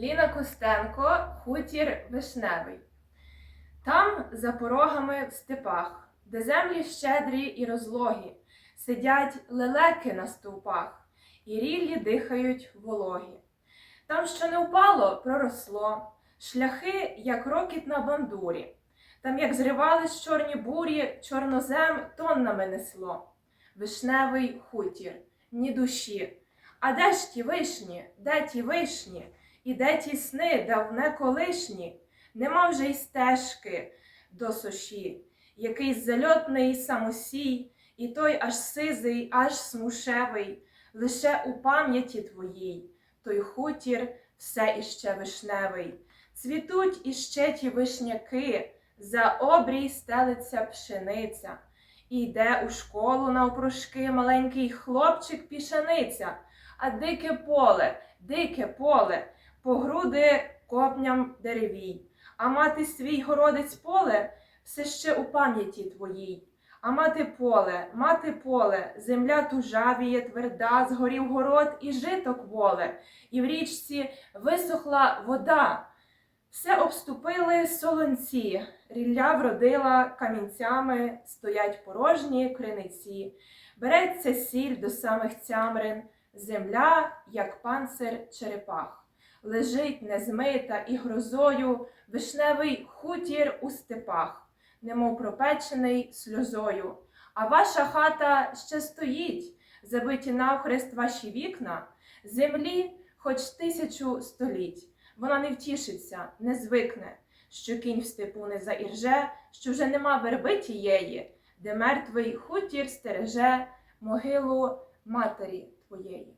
Ліна Костенко, хутір вишневий. Там, за порогами в степах, де землі щедрі і розлогі, сидять лелеки на стовпах, і ріллі дихають вологі. Там, що не впало, проросло, шляхи, як рокіт на бандурі. Там, як зривались чорні бурі, чорнозем тоннами несло. Вишневий хутір, ні душі. А де ж ті вишні, де ті вишні? І де ті сни, давне колишні? Нема вже й стежки до суші, якийсь зальотний самосій, і той аж сизий, аж смушевий, лише у пам'яті твоїй, той хутір все іще вишневий. Цвітуть іще ті вишняки, за обрій стелиться пшениця. І йде у школу навпрошки маленький хлопчик пішаниця, а дике поле, дике поле, по груди копням деревій. А мати свій городець поле все ще у пам'яті твоїй. А мати поле, мати поле, земля тужавіє, тверда, згорів город і житок воле, і в річці висохла вода. Все обступили солонці, рілля вродила камінцями, стоять порожні криниці. Береться сіль до самих цямрин, земля, як панцир черепах. Лежить незмита і грозою вишневий хутір у степах, немов пропечений сльозою. А ваша хата ще стоїть, забиті навхрест ваші вікна, землі хоч тисячу століть. Вона не втішиться, не звикне, що кінь в степу не заірже, що вже нема верби тієї, де мертвий хутір стереже могилу матері твоєї.